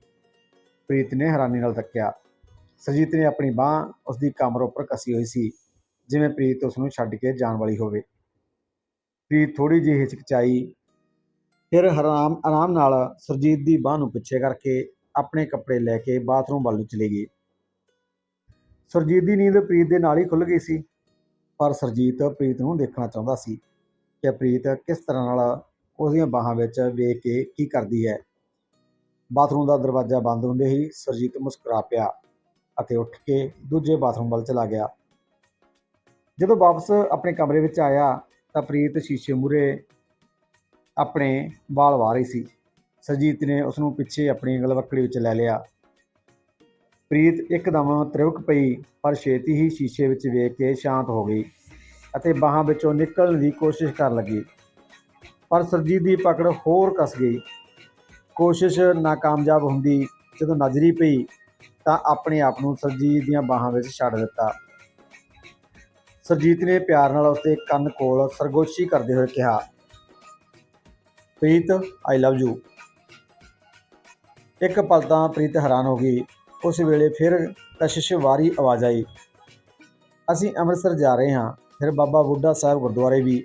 ਪ੍ਰੀਤ ਨੇ ਹੈਰਾਨੀ ਨਾਲ ਤੱਕਿਆ। ਸਰਜੀਤ ਨੇ ਆਪਣੀ ਬਾਹ ਉਸ ਦੀ ਕਮਰ ਉੱਪਰ ਕਸੀ ਹੋਈ ਸੀ। ਜਿਵੇਂ ਪ੍ਰੀਤ ਉਸ ਨੂੰ ਛੱਡ ਕੇ ਜਾਣ ਵਾਲੀ ਹੋਵੇ। ਪ੍ਰੀਤ ਥੋੜੀ ਜਿਹੀ ਹਿਚਕਚਾਈ, ਫਿਰ ਹਰਾਮ, ਆਰਾਮ ਨਾਲ ਸਰਜੀਤ ਦੀ ਬਾਹ ਨੂੰ ਪਿੱਛੇ ਕਰਕੇ ਆਪਣੇ ਕੱਪੜੇ ਲੈ ਕੇ ਬਾਥਰੂਮ ਵੱਲ ਨੂੰ ਚਲੀ ਗਈ। ਸੁਰਜੀਤ ਦੀ ਨੀਂਦ ਪ੍ਰੀਤ ਦੇ ਨਾਲ ਹੀ ਖੁੱਲ ਗਈ ਸੀ, ਪਰ ਸਰਜੀਤ ਪ੍ਰੀਤ ਨੂੰ ਦੇਖਣਾ ਚਾਹੁੰਦਾ ਸੀ ਕਿ ਪ੍ਰੀਤ ਕਿਸ ਤਰ੍ਹਾਂ ਨਾਲ ਉਹਦੀਆਂ ਬਾਹਾਂ ਵਿੱਚ ਵੇਖ ਕੇ ਕੀ ਕਰਦੀ ਹੈ। ਬਾਥਰੂਮ ਦਾ ਦਰਵਾਜ਼ਾ ਬੰਦ ਹੁੰਦੇ ਹੀ ਸਰਜੀਤ ਮੁਸਕਰਾ ਪਿਆ ਅਤੇ ਉੱਠ ਕੇ ਦੂਜੇ ਬਾਥਰੂਮ ਵੱਲ ਚਲਾ ਗਿਆ। ਜਦੋਂ ਵਾਪਸ ਆਪਣੇ ਕਮਰੇ ਵਿੱਚ ਆਇਆ ਤਾਂ ਪ੍ਰੀਤ ਸ਼ੀਸ਼ੇ ਮੂਹਰੇ ਆਪਣੇ ਵਾਲ ਵਾਹ ਰਹੀ ਸੀ। ਸਰਜੀਤ ਨੇ ਉਸ ਨੂੰ ਪਿੱਛੇ ਆਪਣੀ ਗਲਵੱਕੜੀ ਵਿੱਚ ਲੈ ਲਿਆ। ਪ੍ਰੀਤ ਇੱਕਦਮ ਤ੍ਰਿਵਕ ਪਈ, ਪਰ ਛੇਤੀ ਹੀ ਸ਼ੀਸ਼ੇ ਵਿੱਚ ਵੇਖ ਕੇ ਸ਼ਾਂਤ ਹੋ ਗਈ ਅਤੇ ਬਾਹਾਂ ਵਿੱਚੋਂ ਨਿਕਲਣ ਦੀ ਕੋਸ਼ਿਸ਼ ਕਰਨ ਲੱਗੀ। ਪਰ ਸਰਜੀਤ ਦੀ ਪਕੜ ਹੋਰ ਕੱਸ ਗਈ। ਕੋਸ਼ਿਸ਼ ਨਾਕਾਮਯਾਬ ਹੁੰਦੀ ਜਦੋਂ ਨਜ਼ਰੀ ਪਈ ਤਾਂ ਆਪਣੇ ਆਪ ਨੂੰ ਸਰਜੀਤ ਦੀਆਂ ਬਾਹਾਂ ਵਿੱਚ ਛੱਡ ਦਿੱਤਾ। ਸਰਜੀਤ ਨੇ ਪਿਆਰ ਨਾਲ ਉਸਦੇ ਕੰਨ ਕੋਲ ਸਰਗੋਸ਼ੀ ਕਰਦੇ ਹੋਏ ਕਿਹਾ, ਪ੍ਰੀਤ ਆਈ ਲਵ ਯੂ ਇੱਕ ਪਲ ਤਾਂ ਪ੍ਰੀਤ ਹੈਰਾਨ ਹੋ ਗਈ। ਉਸ ਵੇਲੇ ਫਿਰ ਕਸ਼ਿਸ਼ ਵਾਰੀ ਆਵਾਜ਼ ਆਈ, ਅਸੀਂ ਅੰਮ੍ਰਿਤਸਰ ਜਾ ਰਹੇ ਹਾਂ। ਫਿਰ ਬਾਬਾ ਬੁੱਢਾ ਸਾਹਿਬ ਗੁਰਦੁਆਰੇ ਵੀ।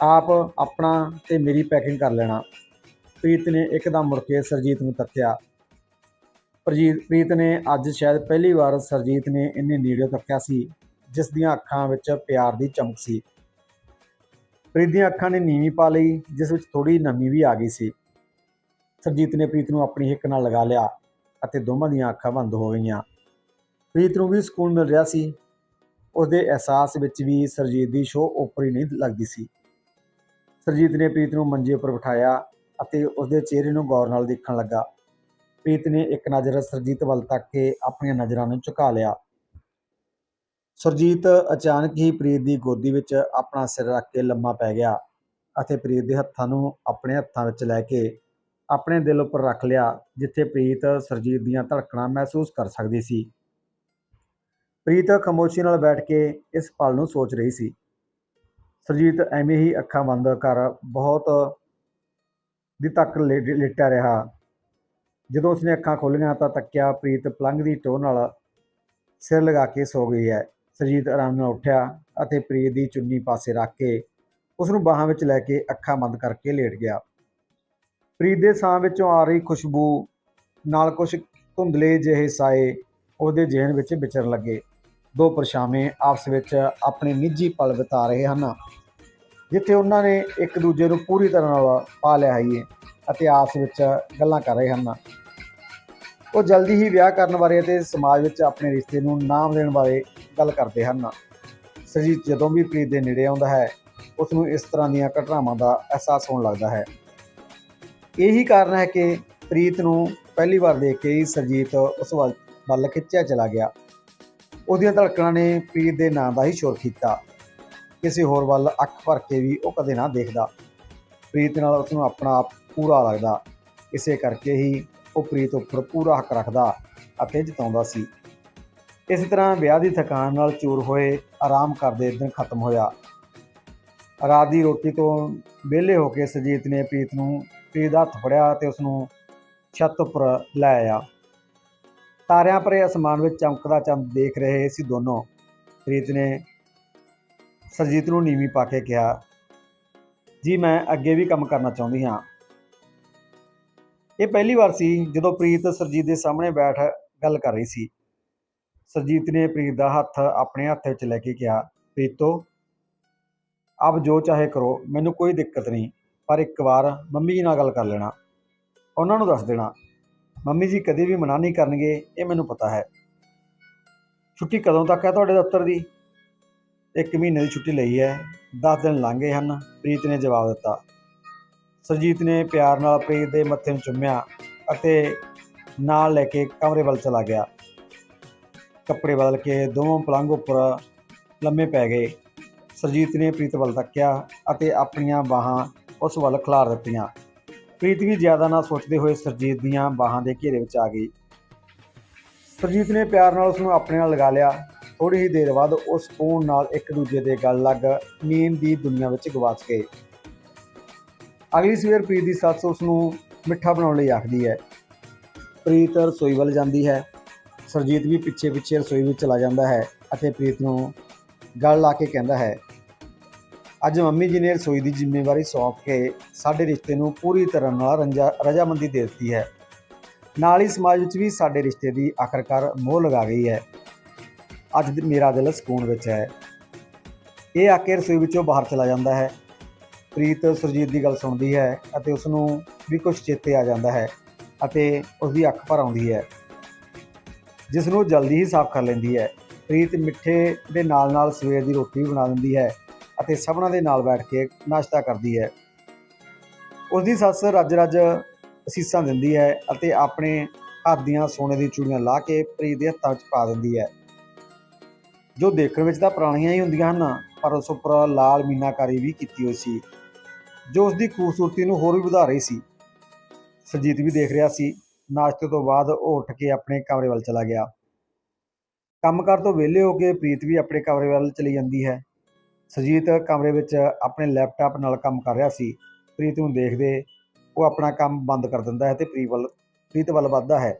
ਆਪ ਆਪਣਾ ਤੇ ਮੇਰੀ ਪੈਕਿੰਗ ਕਰ ਲੈਣਾ। ਪ੍ਰੀਤ ਨੇ ਇੱਕਦਮ ਮੁੜ ਕੇ ਸਰਜੀਤ ਨੂੰ ਤੱਕਿਆ ਪ੍ਰਜੀਤ ਪ੍ਰੀਤ ਨੇ ਅੱਜ ਸ਼ਾਇਦ ਪਹਿਲੀ ਵਾਰ ਸਰਜੀਤ ਨੇ ਇੰਨੇ ਨੇੜੇ ਤੱਕਿਆ ਸੀ, ਜਿਸ ਦੀਆਂ ਅੱਖਾਂ ਵਿੱਚ ਪਿਆਰ ਦੀ ਚਮਕ ਸੀ। ਪ੍ਰੀਤ ਦੀਆਂ ਅੱਖਾਂ ਨੇ ਨੀਵੀਂ ਪਾ ਲਈ, ਜਿਸ ਵਿੱਚ ਥੋੜੀ ਨਮੀ ਵੀ ਆ ਗਈ ਸੀ। ਸਰਜੀਤ ਨੇ ਪ੍ਰੀਤ ਨੂੰ ਆਪਣੀ ਹਿੱਕ ਨਾਲ ਲਗਾ ਲਿਆ ਅਤੇ ਦੋਵਾਂ ਦੀਆਂ ਅੱਖਾਂ ਬੰਦ ਹੋ ਗਈਆਂ। ਪ੍ਰੀਤ ਨੂੰ ਵੀ ਸਕੂਨ ਮਿਲ ਰਿਹਾ ਸੀ। ਉਸਦੇ ਅਹਿਸਾਸ ਵਿੱਚ ਵੀ ਸਰਜੀਤ ਦੀ ਸ਼ੋਅ ਹੀ ਨਹੀਂ ਲੱਗਦੀ ਸੀ। ਸਰਜੀਤ ਨੇ ਪ੍ਰੀਤ ਨੂੰ ਮੰਜੇ ਉੱਪਰ ਬਿਠਾਇਆ ਅਤੇ ਉਸਦੇ ਚਿਹਰੇ ਨੂੰ ਗੌਰ ਨਾਲ ਦੇਖਣ ਲੱਗਾ। ਪ੍ਰੀਤ ਨੇ ਇੱਕ ਨਜ਼ਰ ਸਰਜੀਤ ਵੱਲ ਤੱਕ ਕੇ ਆਪਣੀਆਂ ਨਜ਼ਰਾਂ ਨੂੰ ਝੁਕਾ ਲਿਆ। ਸਰਜੀਤ ਅਚਾਨਕ ਹੀ ਪ੍ਰੀਤ ਦੀ ਗੋਦੀ ਵਿੱਚ ਆਪਣਾ ਸਿਰ ਰੱਖ ਕੇ ਲੰਮਾ ਪੈ ਗਿਆ ਅਤੇ ਪ੍ਰੀਤ ਦੇ ਹੱਥਾਂ ਨੂੰ ਆਪਣੇ ਹੱਥਾਂ ਵਿੱਚ ਲੈ ਕੇ ਆਪਣੇ ਦਿਲ ਉੱਪਰ ਰੱਖ ਲਿਆ, ਜਿੱਥੇ ਪ੍ਰੀਤ ਸਰਜੀਤ ਦੀਆਂ ਧੜਕਣਾਂ ਮਹਿਸੂਸ ਕਰ ਸਕਦੀ ਸੀ। ਪ੍ਰੀਤ ਖਾਮੋਸ਼ੀ ਨਾਲ ਬੈਠ ਕੇ ਇਸ ਪਲ ਨੂੰ ਸੋਚ ਰਹੀ ਸੀ। ਸਰਜੀਤ ਐਵੇਂ ਹੀ ਅੱਖਾਂ ਬੰਦ ਕਰ ਬਹੁਤ ਦੀ ਤੱਕ ਲੇ- ਲੇਟਿਆ ਰਿਹਾ। ਜਦੋਂ ਉਸਨੇ ਅੱਖਾਂ ਖੋਲ੍ਹੀਆਂ ਤਾਂ ਤੱਕਿਆ ਪ੍ਰੀਤ ਪਲੰਘ ਦੀ ਟੋਹ ਨਾਲ ਸਿਰ ਲਗਾ ਕੇ ਸੋ ਗਈ ਹੈ। ਸਰਜੀਤ ਆਰਾਮ ਨਾਲ ਉੱਠਿਆ ਅਤੇ ਪ੍ਰੀਤ ਦੀ ਚੁੰਨੀ ਪਾਸੇ ਰੱਖ ਕੇ ਉਸ ਨੂੰ ਬਾਹਾਂ ਵਿੱਚ ਲੈ ਕੇ ਅੱਖਾਂ ਬੰਦ ਕਰਕੇ ਲੇਟ ਗਿਆ। ਪ੍ਰੀਤ ਦੇ ਸਾਹ ਵਿੱਚੋਂ ਆ ਰਹੀ ਖੁਸ਼ਬੂ ਨਾਲ ਕੁਝ ਧੁੰਦਲੇ ਜਿਹੇ ਸਾਏ ਉਹਦੇ ਜ਼ਿਹਨ ਵਿੱਚ ਵਿਚਰਨ ਲੱਗੇ। ਦੋ ਪਰਛਾਵੇਂ ਆਪਸ ਵਿੱਚ ਆਪਣੇ ਨਿੱਜੀ ਪਲ ਬਿਤਾ ਰਹੇ ਹਨ, ਜਿੱਥੇ ਉਹਨਾਂ ਨੇ ਇੱਕ ਦੂਜੇ ਨੂੰ ਪੂਰੀ ਤਰ੍ਹਾਂ ਨਾਲ ਪਾ ਲਿਆ ਹੈ। ਅਤੇ ਆਪਸ ਵਿੱਚ ਗੱਲਾਂ ਕਰ ਰਹੇ ਹਨ। ਉਹ ਜਲਦੀ ਹੀ ਵਿਆਹ ਕਰਨ ਬਾਰੇ ਅਤੇ ਸਮਾਜ ਵਿੱਚ ਆਪਣੇ ਰਿਸ਼ਤੇ ਨੂੰ ਨਾਮ ਦੇਣ ਬਾਰੇ ਗੱਲ ਕਰਦੇ ਹਨ। ਸਰਜੀਤ ਜਦੋਂ ਵੀ ਪ੍ਰੀਤ ਦੇ ਨੇੜੇ ਆਉਂਦਾ ਹੈ ਉਸ ਨੂੰ ਇਸ ਤਰ੍ਹਾਂ ਦੀਆਂ ਘਟਨਾਵਾਂ ਦਾ ਅਹਿਸਾਸ ਹੋਣ ਲੱਗਦਾ ਹੈ। ਇਹੀ ਕਾਰਨ ਹੈ ਕਿ ਪ੍ਰੀਤ ਨੂੰ ਪਹਿਲੀ ਵਾਰ ਦੇਖ ਕੇ ਹੀ ਸਰਜੀਤ ਉਸ ਵੱਲ ਵੱਲ ਖਿੱਚਿਆ ਚਲਾ ਗਿਆ। ਉਹਦੀਆਂ ਧੜਕਣਾਂ ਨੇ ਪ੍ਰੀਤ ਦੇ ਨਾਂ ਦਾ ਹੀ ਸ਼ੋਰ ਕੀਤਾ। ਕਿਸੇ ਹੋਰ ਵੱਲ ਅੱਖ ਭਰ ਕੇ ਵੀ ਉਹ ਕਦੇ ਨਾ ਦੇਖਦਾ। ਪ੍ਰੀਤ ਨਾਲ ਉਸ ਨੂੰ ਆਪਣਾ ਆਪ ਪੂਰਾ ਲੱਗਦਾ। ਇਸੇ ਕਰਕੇ ਹੀ ਉਹ ਪ੍ਰੀਤ ਉੱਪਰ ਪੂਰਾ ਹੱਕ ਰੱਖਦਾ ਅਤੇ ਜਿਤਾਉਂਦਾ ਸੀ। ਇਸ ਤਰ੍ਹਾਂ ਵਿਆਹ ਦੀ ਥਕਾਨ ਨਾਲ ਚੂਰ ਹੋਏ ਆਰਾਮ ਕਰਦੇ ਦਿਨ ਖਤਮ ਹੋਇਆ। ਰਾਤ ਦੀ ਰੋਟੀ ਤੋਂ ਵਿਹਲੇ ਹੋ ਕੇ ਸੁਰਜੀਤ ਨੇ ਪ੍ਰੀਤ ਨੂੰ ਪ੍ਰੀਤ ਦਾ ਹੱਥ ਫੜਿਆ ਤੇ ਉਸ ਨੂੰ ਛੱਤ ਉੱਪਰ ਲੈ ਆਇਆ। ਤਾਰਿਆਂ ਭਰੇ ਅਸਮਾਨ ਵਿੱਚ ਚਮਕਦਾ ਚੰਦ ਦੇਖ ਰਹੇ ਸੀ ਦੋਨੋਂ। ਪ੍ਰੀਤ ਨੇ ਸਰਜੀਤ ਨੂੰ ਨੀਵੀਂ ਪਾ ਕੇ ਕਿਹਾ, ਜੀ, ਮੈਂ ਅੱਗੇ ਵੀ ਕੰਮ ਕਰਨਾ ਚਾਹੁੰਦੀ ਹਾਂ। ਇਹ ਪਹਿਲੀ ਵਾਰ ਸੀ ਜਦੋਂ ਪ੍ਰੀਤ ਸਰਜੀਤ ਦੇ ਸਾਹਮਣੇ ਬੈਠ ਗੱਲ ਕਰ ਰਹੀ ਸੀ। ਸਰਜੀਤ ਨੇ ਪ੍ਰੀਤ ਦਾ ਹੱਥ ਆਪਣੇ ਹੱਥ ਵਿੱਚ ਲੈ ਕੇ ਕਿਹਾ, ਪ੍ਰੀਤੋ, ਆਪ ਜੋ ਚਾਹੇ ਕਰੋ, ਮੈਨੂੰ ਕੋਈ ਦਿੱਕਤ ਨਹੀਂ, ਪਰ ਇੱਕ ਵਾਰ ਮੰਮੀ ਜੀ ਨਾਲ ਗੱਲ ਕਰ ਲੈਣਾ। ਉਹਨਾਂ ਨੂੰ ਦੱਸ ਦੇਣਾ। ਮੰਮੀ ਜੀ ਕਦੇ ਵੀ ਮਨਾ ਨਹੀਂ ਕਰਨਗੇ, ਇਹ ਮੈਨੂੰ ਪਤਾ ਹੈ। ਛੁੱਟੀ ਕਦੋਂ ਤੱਕ ਹੈ ਤੁਹਾਡੇ ਦਫ਼ਤਰ ਦੀ? ਇੱਕ ਮਹੀਨੇ ਦੀ ਛੁੱਟੀ ਲਈ ਹੈ। 10 ਦਿਨ ਲੰਘ ਹਨ। ਪ੍ਰੀਤ ਨੇ ਜਵਾਬ ਦਿੱਤਾ ਸਰਜੀਤ ਨੇ ਪਿਆਰ ਨਾਲ ਪ੍ਰੀਤ ਦੇ ਮੱਥੇ ਨੂੰ ਚੁੰਮਿਆ ਅਤੇ ਨਾਲ ਲੈ ਕੇ ਕਮਰੇ ਵੱਲ ਚਲਾ ਗਿਆ। ਕੱਪੜੇ ਬਦਲ ਕੇ ਦੋਵੇਂ ਪਲੰਘ ਉੱਪਰ ਲੰਮੇ ਪੈ ਗਏ। ਸਰਜੀਤ ਨੇ ਪ੍ਰੀਤ ਵੱਲ ਤੱਕਿਆ ਅਤੇ ਆਪਣੀਆਂ ਬਾਹਾਂ ਉਸ ਵੱਲ ਖਿਲਾਰ ਦਿੱਤੀਆਂ। ਪ੍ਰੀਤ ਵੀ ਜ਼ਿਆਦਾ ਨਾ ਸੋਚਦੇ ਹੋਏ ਸਰਜੀਤ ਦੀਆਂ ਬਾਹਾਂ ਦੇ ਘੇਰੇ ਵਿੱਚ ਆ ਗਈ। ਸਰਜੀਤ ਨੇ ਪਿਆਰ ਨਾਲ ਉਸ ਨੂੰ ਆਪਣੇ ਨਾਲ ਲਗਾ ਲਿਆ। ਥੋੜੀ ਹੀ ਦੇਰ ਬਾਅਦ ਉਸ ਸਕੂਨ ਨਾਲ ਇੱਕ ਦੂਜੇ ਦੇ ਗੱਲ ਲੱਗ ਨੀਂਦ ਦੀ ਦੁਨੀਆ ਵਿੱਚ ਗਵਾਚ ਗਏ ਅਗਲੀ ਸਵੇਰ ਪ੍ਰੀਤ ਦੀ ਸੱਸ ਉਸ ਨੂੰ ਮਿੱਠਾ ਬਣਾਉਣ ਲਈ ਆਖਦੀ ਹੈ। ਪ੍ਰੀਤ ਰਸੋਈ ਵੱਲ ਜਾਂਦੀ ਹੈ। ਸਰਜੀਤ ਵੀ ਪਿੱਛੇ ਪਿੱਛੇ ਰਸੋਈ ਵਿੱਚ ਚਲਾ ਜਾਂਦਾ ਹੈ ਅਤੇ ਪ੍ਰੀਤ ਨੂੰ ਗਲ ਲਾ ਕੇ ਕਹਿੰਦਾ ਹੈ, ਅੱਜ ਮੰਮੀ ਜੀ ਨੇ ਰਸੋਈ ਦੀ ਜ਼ਿੰਮੇਵਾਰੀ ਸੌਂਪ ਕੇ ਸਾਡੇ ਰਿਸ਼ਤੇ ਨੂੰ ਪੂਰੀ ਤਰ੍ਹਾਂ ਨਾਲ ਰੰਜਾ, ਰਜਾਮੰਦੀ ਦੇ ਦਿੱਤੀ ਹੈ। ਨਾਲ ਹੀ ਸਮਾਜ ਵਿੱਚ ਵੀ ਸਾਡੇ ਰਿਸ਼ਤੇ ਦੀ ਆਖਰਕਾਰ ਮੋਹ ਲਗਾ ਗਈ ਹੈ। ਅੱਜ ਮੇਰਾ ਦਿਲ ਸਕੂਨ ਵਿੱਚ ਹੈ। ਇਹ ਆ ਕੇ ਰਸੋਈ ਵਿੱਚੋਂ ਬਾਹਰ ਚਲਾ ਜਾਂਦਾ ਹੈ। ਪ੍ਰੀਤ ਸੁਰਜੀਤ ਦੀ ਗੱਲ ਸੁਣਦੀ ਹੈ ਅਤੇ ਉਸ ਨੂੰ ਵੀ ਕੁਝ ਚੇਤੇ ਆ ਜਾਂਦਾ ਹੈ ਅਤੇ ਉਸ ਦੀ ਅੱਖ ਭਰ ਆਉਂਦੀ ਹੈ। ਜਿਸ ਨੂੰ ਜਲਦੀ ਹੀ ਸਾਫ਼ ਕਰ ਲੈਂਦੀ ਹੈ। ਪ੍ਰੀਤ ਮਿੱਠੇ ਦੇ ਨਾਲ ਨਾਲ ਸਵੇਰ ਦੀ ਰੋਟੀ ਵੀ ਬਣਾ ਦਿੰਦੀ ਹੈ ਅਤੇ ਸਭਨਾਂ ਦੇ ਨਾਲ ਬੈਠ ਕੇ ਨਾਸ਼ਤਾ ਕਰਦੀ ਹੈ। ਉਸ ਦੀ ਸੱਸ ਰੱਜ ਰੱਜ ਅਸੀਸਾਂ ਦਿੰਦੀ ਹੈ ਅਤੇ ਆਪਣੇ ਹੱਥ ਦੀਆਂ ਸੋਨੇ ਦੀ ਚੂੜੀਆਂ ਲਾ ਕੇ ਪ੍ਰੀਤ ਦੇ ਹੱਥਾਂ 'ਚ ਪਾ ਦਿੰਦੀ ਹੈ। ਜੋ ਦੇਖਣ ਵਿੱਚ ਤਾਂ ਪੁਰਾਣੀਆਂ ਹੀ ਹੁੰਦੀਆਂ ਹਨ, ਪਰ ਉਸ ਉੱਪਰ ਲਾਲ ਮੀਨਾਕਾਰੀ ਵੀ ਕੀਤੀ ਹੋਈ ਸੀ। ਜੋ ਉਸ ਦੀ ਖੂਬਸੂਰਤੀ ਨੂੰ ਹੋਰ ਵੀ ਵਧਾ ਰਹੀ ਸੀ। ਸਰਜੀਤ ਵੀ ਦੇਖ ਰਿਹਾ ਸੀ। ਨਾਸ਼ਤੇ ਤੋਂ ਬਾਅਦ ਉਹ ਉੱਠ ਕੇ ਆਪਣੇ ਕਮਰੇ ਵੱਲ ਚਲਾ ਗਿਆ। ਕੰਮਕਾਰ ਤੋਂ ਵਿਹਲੇ ਹੋ ਕੇ ਪ੍ਰੀਤ ਵੀ ਆਪਣੇ ਕਮਰੇ ਵੱਲ ਚਲੀ ਜਾਂਦੀ ਹੈ। ਸਰਜੀਤ ਕਮਰੇ ਵਿੱਚ ਆਪਣੇ ਲੈਪਟਾਪ ਨਾਲ ਕੰਮ ਕਰ ਰਿਹਾ ਸੀ। ਪ੍ਰੀਤ ਨੂੰ ਦੇਖਦੇ ਉਹ ਆਪਣਾ ਕੰਮ ਬੰਦ ਕਰ ਦਿੰਦਾ ਹੈ ਤੇ ਪ੍ਰੀਤ ਵੱਲ ਪ੍ਰੀਤ ਵੱਲ ਵੱਧਦਾ ਹੈ।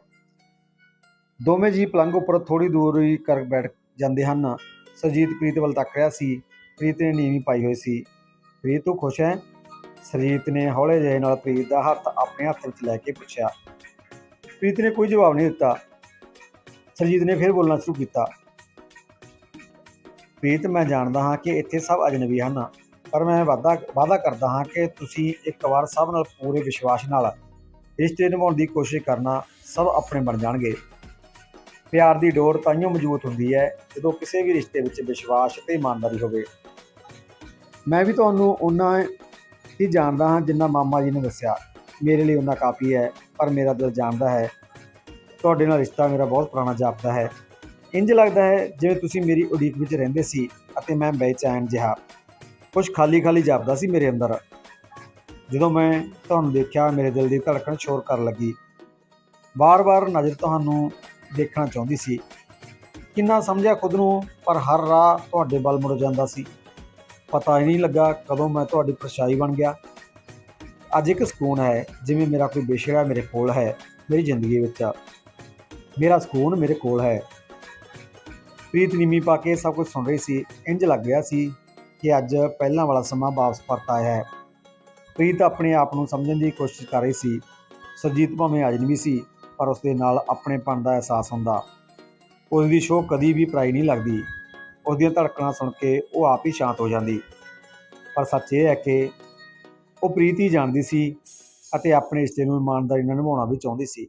ਦੋਵੇਂ ਜੀ ਪਲੰਘ ਉੱਪਰ ਥੋੜੀ ਦੂਰ ਹੀ ਕਰ ਬੈਠ ਜਾਂਦੇ ਹਨ। ਸਰਜੀਤ ਪ੍ਰੀਤ ਵੱਲ ਤੱਕ ਰਿਹਾ ਸੀ। ਪ੍ਰੀਤ ਨੇ ਨੀਵੀਂ ਪਾਈ ਹੋਈ ਸੀ। ਪ੍ਰੀਤ ਤੂੰ ਖੁਸ਼ ਹੈ? ਸਰਜੀਤ ਨੇ ਹੌਲੇ ਜਿਹੇ ਨਾਲ ਪ੍ਰੀਤ ਦਾ ਹੱਥ ਆਪਣੇ ਹੱਥ ਵਿੱਚ ਲੈ ਕੇ ਪੁੱਛਿਆ। ਪ੍ਰੀਤ ਨੇ ਕੋਈ ਜਵਾਬ ਨਹੀਂ ਦਿੱਤਾ। ਸਰਜੀਤ ਨੇ ਫਿਰ ਬੋਲਣਾ ਸ਼ੁਰੂ ਕੀਤਾ। ਪ੍ਰੀਤ, ਮੈਂ ਜਾਣਦਾ ਹਾਂ ਕਿ ਇੱਥੇ ਸਭ ਅਜਨਬੀ ਹਨ, ਪਰ ਮੈਂ ਵਾਅਦਾ ਵਾਅਦਾ ਕਰਦਾ ਹਾਂ ਕਿ ਤੁਸੀਂ ਇੱਕ ਵਾਰ ਸਭ ਨਾਲ ਪੂਰੇ ਵਿਸ਼ਵਾਸ ਨਾਲ ਰਿਸ਼ਤੇ ਨਿਭਾਉਣ ਦੀ ਕੋਸ਼ਿਸ਼ ਕਰਨਾ ਸਭ ਆਪਣੇ ਬਣ ਜਾਣਗੇ। ਪਿਆਰ ਦੀ ਡੋਰ ਤਾਈਓ ਮਜ਼ਬੂਤ ਹੁੰਦੀ ਹੈ ਜਦੋਂ ਕਿਸੇ ਵੀ ਰਿਸ਼ਤੇ ਵਿੱਚ ਵਿਸ਼ਵਾਸ ਤੇ ਇਮਾਨਦਾਰੀ ਹੋਵੇ। ਮੈਂ ਵੀ ਤੁਹਾਨੂੰ ਉਹਨਾਂ ਹੀ ਜਾਣਦਾ ਹਾਂ ਜਿੰਨਾ ਮਾਮਾ ਜੀ ਨੇ ਦੱਸਿਆ। ਮੇਰੇ ਲਈ ਉਹਨਾਂ ਕਾਫੀ ਹੈ, ਪਰ ਮੇਰਾ ਦਿਲ ਜਾਣਦਾ ਹੈ। ਤੁਹਾਡੇ ਨਾਲ ਰਿਸ਼ਤਾ ਮੇਰਾ ਬਹੁਤ ਪੁਰਾਣਾ ਜਾਪਦਾ ਹੈ। ਇੰਜ ਲੱਗਦਾ ਹੈ ਜਿਵੇਂ ਤੁਸੀਂ ਮੇਰੀ ਉਡੀਕ ਵਿੱਚ ਰਹਿੰਦੇ ਸੀ ਅਤੇ ਮੈਂ ਬੇਚੈਨ ਜਿਹਾ। ਕੁਝ ਖਾਲੀ ਖਾਲੀ ਜਾਪਦਾ ਸੀ ਮੇਰੇ ਅੰਦਰ। ਜਦੋਂ ਮੈਂ ਤੁਹਾਨੂੰ ਦੇਖਿਆ, ਮੇਰੇ ਦਿਲ ਦੀ ਧੜਕਣ ਸ਼ੋਰ ਕਰਨ ਲੱਗੀ। ਬਾਰ-ਬਾਰ ਨਜ਼ਰ ਤੁਹਾਨੂੰ ਦੇਖਣਾ ਚਾਹੁੰਦੀ ਸੀ। ਕਿੰਨਾ ਸਮਝਿਆ ਖੁਦ ਨੂੰ, ਪਰ ਹਰ ਰਾਹ ਤੁਹਾਡੇ ਵੱਲ ਮੁੜ ਜਾਂਦਾ ਸੀ। ਪਤਾ ਹੀ ਨਹੀਂ ਲੱਗਾ ਕਦੋਂ ਮੈਂ ਤੁਹਾਡੀ ਪਰਛਾਈ ਬਣ ਗਿਆ। ਅੱਜ ਇੱਕ ਸਕੂਨ ਹੈ, ਜਿਵੇਂ ਮੇਰਾ ਕੋਈ ਬੇਸ਼ਰਾ ਮੇਰੇ ਕੋਲ ਹੈ, ਮੇਰੀ ਜ਼ਿੰਦਗੀ ਵਿੱਚ। ਮੇਰਾ ਸਕੂਨ ਮੇਰੇ ਕੋਲ ਹੈ। ਪ੍ਰੀਤ ਨੀਮੀ ਪਾ ਕੇ ਸਭ ਕੁਝ ਸੁਣ ਰਹੀ ਸੀ ਇੰਜ ਲੱਗ ਰਿਹਾ ਸੀ ਕਿ ਅੱਜ ਪਹਿਲਾਂ ਵਾਲਾ ਸਮਾਂ ਵਾਪਸ ਪਰਤ ਆਇਆ ਹੈ। ਪ੍ਰੀਤ ਆਪਣੇ ਆਪ ਨੂੰ ਸਮਝਣ ਦੀ ਕੋਸ਼ਿਸ਼ ਕਰ ਰਹੀ ਸੀ। ਸਰਜੀਤ ਭਾਵੇਂ ਅਜਨਬੀ ਸੀ, ਪਰ ਉਸ ਦੇ ਨਾਲ ਆਪਣੇਪਣ ਦਾ ਅਹਿਸਾਸ ਹੁੰਦਾ। ਉਸ ਦੀ ਸ਼ੋਅ ਕਦੀ ਵੀ ਪਰਾਈ ਨਹੀਂ ਲੱਗਦੀ। ਉਸ ਦੀਆਂ ਧੜਕਣਾਂ ਸੁਣ ਕੇ ਉਹ ਆਪ ਹੀ ਸ਼ਾਂਤ ਹੋ ਜਾਂਦੀ। ਪਰ ਸੱਚ ਇਹ ਹੈ ਕਿ ਉਹ ਪ੍ਰੀਤ ਹੀ ਜਾਣਦੀ ਸੀ ਅਤੇ ਆਪਣੇ ਰਿਸ਼ਤੇ ਨੂੰ ਇਮਾਨਦਾਰੀ ਨਾਲ ਨਿਭਾਉਣਾ ਵੀ ਚਾਹੁੰਦੀ ਸੀ।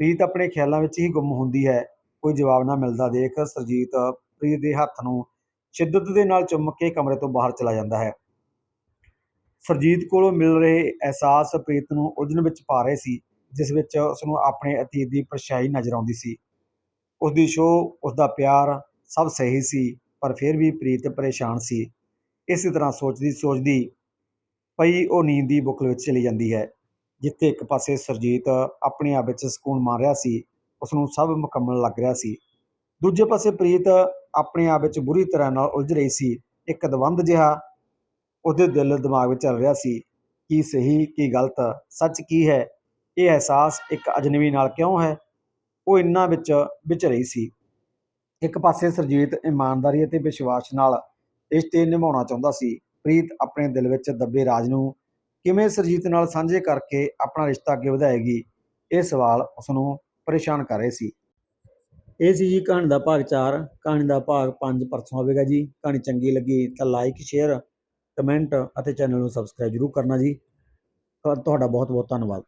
ਪ੍ਰੀਤ ਆਪਣੇ ਖਿਆਲਾਂ ਵਿੱਚ ਹੀ ਗੁੰਮ ਹੁੰਦੀ ਹੈ। ਕੋਈ ਜਵਾਬ ਨਾ ਮਿਲਦਾ। ਦੇਖ ਸਰਜੀਤ ਪ੍ਰੀਤ ਦੇ ਹੱਥ ਨੂੰ ਸ਼ਿੱਦਤ ਦੇ ਨਾਲ ਚੁੰਮ ਕੇ ਕਮਰੇ ਤੋਂ ਬਾਹਰ ਚਲਾ ਜਾਂਦਾ ਹੈ। ਸਰਜੀਤ ਕੋਲੋਂ ਮਿਲ ਰਹੇ ਅਹਿਸਾਸ ਪ੍ਰੀਤ ਨੂੰ ਉਲਝਣ ਵਿੱਚ ਪਾ ਰਹੇ ਸੀ, ਜਿਸ ਵਿੱਚ ਉਸ ਨੂੰ ਆਪਣੇ ਅਤੀਤ ਦੀ ਪਰਛਾਈ ਨਜ਼ਰ ਆਉਂਦੀ ਸੀ। ਉਸ ਦੀ ਸ਼ੋਅ ਉਸ ਦਾ ਪਿਆਰ ਸਭ ਸਹੀ ਸੀ, ਪਰ ਫਿਰ ਵੀ ਪ੍ਰੀਤ ਪਰੇਸ਼ਾਨ ਸੀ। ਇਸੇ ਤਰ੍ਹਾਂ ਸੋਚਦੀ ਸੋਚਦੀ ਪਈ ਉਹ ਨੀਂਦ ਦੀ ਬੁੱਕਲ ਵਿੱਚ ਚਲੀ ਜਾਂਦੀ ਹੈ, ਜਿੱਥੇ ਇੱਕ ਪਾਸੇ ਸਰਜੀਤ ਆਪਣੇ ਆਪ ਵਿੱਚ ਸਕੂਨ ਮਾਰ ਰਿਹਾ ਸੀ ਉਸ ਨੂੰ ਸਭ ਮੁਕੰਮਲ ਲੱਗ ਰਿਹਾ ਸੀ। ਦੂਜੇ ਪਾਸੇ ਪ੍ਰੀਤ ਆਪਣੇ ਆਪ ਵਿੱਚ ਬੁਰੀ ਤਰ੍ਹਾਂ ਨਾਲ ਉਲਝ ਰਹੀ ਸੀ, ਇੱਕ ਦਵੰਦ ਜਿਹਾ ਉਹਦੇ ਦਿਲ ਦਿਮਾਗ ਵਿੱਚ ਚੱਲ ਰਿਹਾ ਸੀ, ਕੀ ਸਹੀ, ਕੀ ਗਲਤ, ਸੱਚ ਕੀ ਹੈ, ਇਹ ਅਹਿਸਾਸ ਇੱਕ ਅਜਨਬੀ ਨਾਲ ਕਿਉਂ ਹੈ? ਉਹ ਇੰਨਾ ਵਿੱਚ ਵਿਚ ਰਹੀ ਸੀ। ਇੱਕ ਪਾਸੇ ਸਰਜੀਤ ਇਮਾਨਦਾਰੀ ਅਤੇ ਵਿਸ਼ਵਾਸ ਨਾਲ ਰਿਸ਼ਤੇ ਨਿਭਾਉਣਾ ਚਾਹੁੰਦਾ ਸੀ। ਪ੍ਰੀਤ ਆਪਣੇ ਦਿਲ ਵਿੱਚ ਦੱਬੇ ਰਾਜ ਨੂੰ ਕਿਵੇਂ ਸਰਜੀਤ ਨਾਲ ਸਾਂਝੇ ਕਰਕੇ ਆਪਣਾ ਰਿਸ਼ਤਾ ਅੱਗੇ ਵਧਾਏਗੀ, ਇਹ ਸਵਾਲ ਉਸ ਨੂੰ ਪਰੇਸ਼ਾਨ ਕਰ ਰਹੇ ਸੀ। ਇਹ ਸੀ ਜੀ ਕਹਾਣੀ ਦਾ ਭਾਗ 4 ਕਹਾਣੀ ਦਾ ਭਾਗ 5 ਪਰਸੋਂ ਆਵੇਗਾ ਜੀ। ਕਹਾਣੀ ਚੰਗੀ ਲੱਗੀ ਤਾਂ ਲਾਈਕ ਸ਼ੇਅਰ ਕਮੈਂਟ ਅਤੇ ਚੈਨਲ ਨੂੰ ਸਬਸਕ੍ਰਾਈਬ ਜ਼ਰੂਰ ਕਰਨਾ ਜੀ। ਤੁਹਾਡਾ ਬਹੁਤ ਬਹੁਤ ਧੰਨਵਾਦ।